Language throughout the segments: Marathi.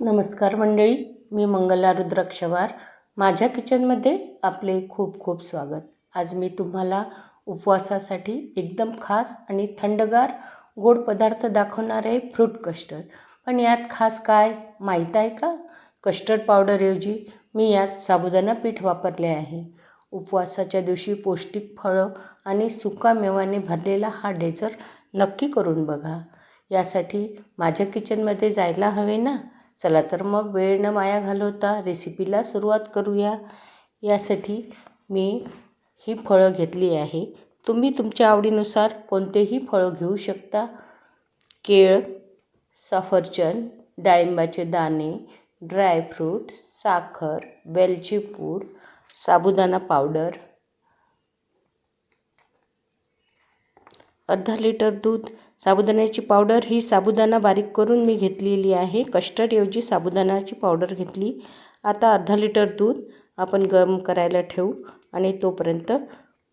नमस्कार मंडळी मी मंगला रुद्राक्षवार. माझ्या किचनमध्ये आपले खूप खूप स्वागत. आज मी तुम्हाला उपवासासाठी एकदम खास आणि थंडगार गोड पदार्थ दाखवणार आहे फ्रूट कस्टर्ड. पण यात खास काय माहीत आहे का? कस्टर्ड पावडरऐवजी मी यात साबुदाणा पीठ वापरले आहे. उपवासाच्या दिवशी पौष्टिक फळं आणि सुका मेवाने भरलेला हा डेझर नक्की करून बघा. यासाठी माझ्या किचनमध्ये जायला हवे ना? चला तर मग वेळ न माया घालवता रेसिपीला सुरुवात करूया. यासाठी मी ही फळं घेतली आहे. तुम्ही तुमच्या आवडीनुसार कोणतेही फळं घेऊ शकता. केळ सफरचंद डाळिंबाचे दाणे ड्रायफ्रूट साखर वेलची पूड साबुदाणा पावडर अर्धा लिटर दूध साबुदाण्याची पावडर ही साबुदाणा बारीक करून मी घेतलेली आहे. कस्टर्डऐवजी साबुदाण्याची पावडर घेतली. आता अर्धा लिटर दूध आपण गरम करायला ठेवू आणि तोपर्यंत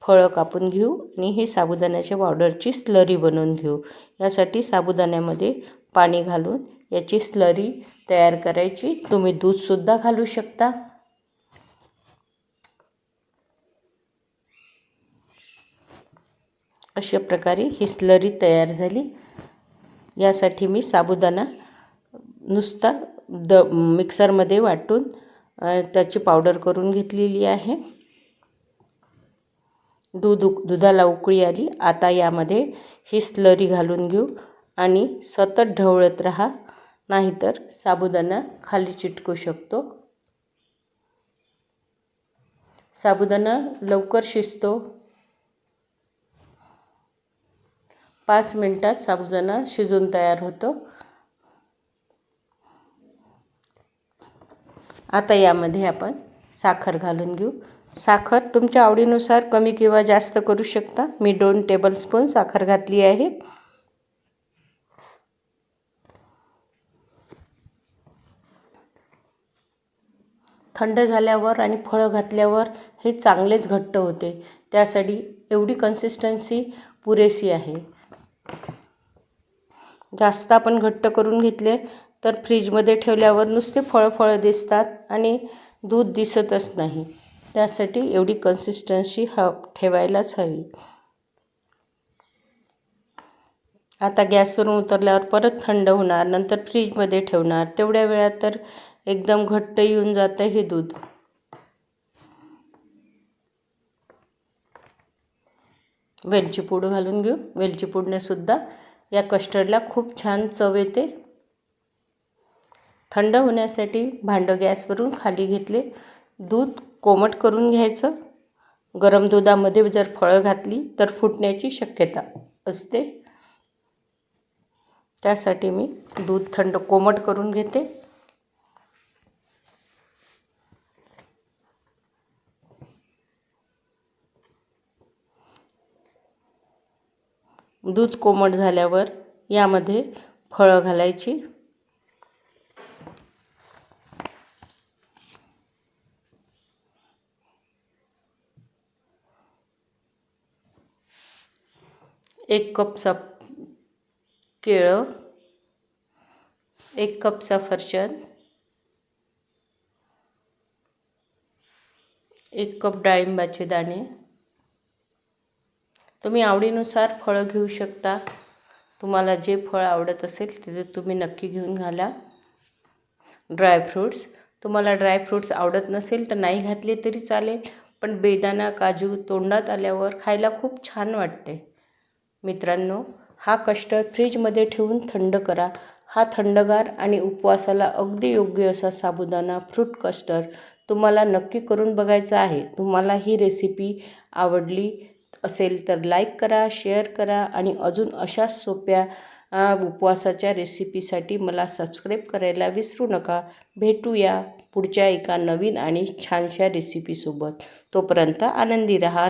फळं कापून घेऊ आणि हे साबुदाण्याच्या पावडरची स्लरी बनवून घेऊ. यासाठी साबुदाण्यामध्ये पाणी घालून याची स्लरी तयार करायची. तुम्ही दूधसुद्धा घालू शकता. अशा प्रकारे ही स्लरी तयार झाली. यासाठी मी साबुदाणा नुसता द मिक्सरमध्ये वाटून त्याची पावडर करून घेतलेली आहे. दूध उक दुधाला उकळी आली. आता यामध्ये ही स्लरी घालून घेऊ आणि सतत ढवळत राहा. नाहीतर साबुदाणा खाली चिटकू शकतो. साबुदाणा लवकर शिजतो. पाच मिनटात साबुदाणा शिजून तयार होतो. आता यामध्ये आपण साखर घालून घेऊ. साखर तुमच्या आवडीनुसार कमी किंवा जास्त करू शकता. मी दोन टेबलस्पून साखर घातली आहे. थंड झाल्यावर आणि फळं घातल्यावर हे चांगलेच घट्ट होते. त्यासाठी एवढी कन्सिस्टन्सी पुरेशी आहे. जास्त आपण घट्ट करून घेतले तर फ्रीजमध्ये ठेवल्यावर नुसते फळं फळं दिसतात आणि दूध दिसतच नाही. त्यासाठी एवढी कन्सिस्टन्सी ह ठेवायलाच हवी. आता गॅसवरून उतरल्यावर परत थंड होणार नंतर फ्रीजमध्ये ठेवणार. तेवढ्या वेळात तर एकदम घट्ट येऊन जातं हे दूध. वेलची पूड घालून घेऊ. वेलची सुद्धा या कस्टर्डला खूप छान चव येते. थंड होण्यासाठी भांडं गॅसवरून खाली घेतले. दूध कोमट करून घ्यायचं. गरम दुधामध्ये जर फळं घातली तर फुटण्याची शक्यता असते. त्यासाठी मी दूध थंड कोमट करून घेते. दूध कोमट झाल्यावर यामध्ये फळं घालायची. एक कपचा केळं एक कप सफरचंद एक कप डाळिंबाचे दाणे तुम्ही आवडीनुसार फळं घेऊ शकता. तुम्हाला जे फळ आवडत असेल ते तुम्ही नक्की घेऊन घाला. ड्रायफ्रूट्स तुम्हाला ड्रायफ्रूट्स आवडत नसेल तर नाही घातले तरी चालेल पण बेदाणा काजू तोंडात आल्यावर खायला खूप छान वाटते. मित्रांनो हा कस्टर्ड फ्रीजमध्ये ठेवून थंड करा. हा थंडगार आणि उपवासाला अगदी योग्य असा साबुदाणा फ्रूट कस्टर्ड तुम्हाला नक्की करून बघायचा आहे. तुम्हाला ही रेसिपी आवडली असेल तर लाईक करा शेअर करा आणि अजून अशाच सोप्या उपवासाच्या रेसिपीसाठी मला सबस्क्राईब करायला विसरू नका. भेटूया पुढच्या एका नवीन आणि छानशा रेसिपीसोबत तोपर्यंत आनंदी रहा.